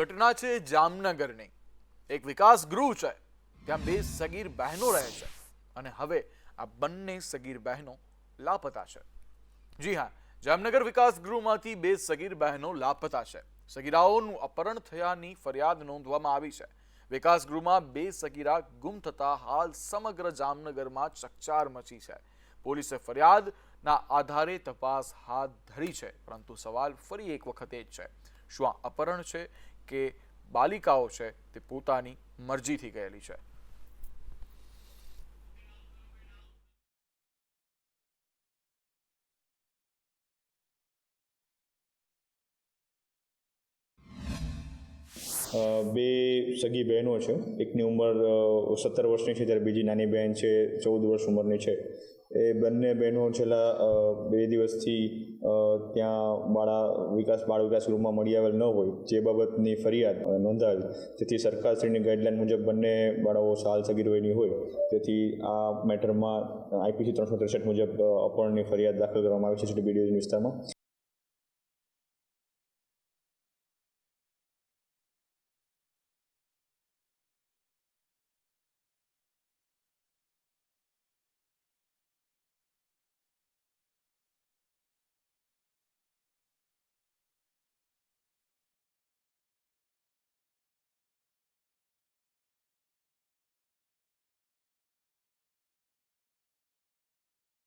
ઘટના છે જામનગરની. એક વિકાસ ગૃહ છે, ત્યાં બે સગીર બહેનો રહે છે અને હવે આ બંને સગીર બહેનો લાપતા છે. જી હા, જામનગર વિકાસ ગૃહમાંથી બે સગીર બહેનો લાપતા છે. સગીરાઓનું અપહરણ થયાની ફરિયાદ નોંધવામાં આવી છે. વિકાસ ગૃહમાં બે સગીરા ગુમ થતા હાલ સમગ્ર જામનગરમાં ચકચાર મચી છે. પોલીસે ફરિયાદના આધારે તપાસ હાથ ધરી છે, પરંતુ સવાલ ફરી એક વખત જ છે. શું આ અપહરણ છે? કે બાલિકાઓ છે તે પોતાની મરજીથી ગયેલી છે. બે સગી બહેનો છે. એકની ઉંમર સત્તર વર્ષની છે, જ્યારે બીજી નાની બહેન છે, ચૌદ વર્ષ ઉંમરની છે. એ બંને બહેનો છેલ્લા બે દિવસથી ત્યાં બાળા વિકાસ, બાળ વિકાસ ગૃહમાં મળી આવેલ ન હોય, જે બાબતની ફરિયાદ નોંધાવી. તેથી સરકારશ્રીની ગાઈડલાઇન મુજબ બંને બાળાઓ સાલ સગીર વયની હોય. તેથી આ મેટરમાં આઈપીસી ત્રણસો ત્રેસઠ મુજબ અપહરણની ફરિયાદ દાખલ કરવામાં આવી છે સિટી બી વિસ્તારમાં.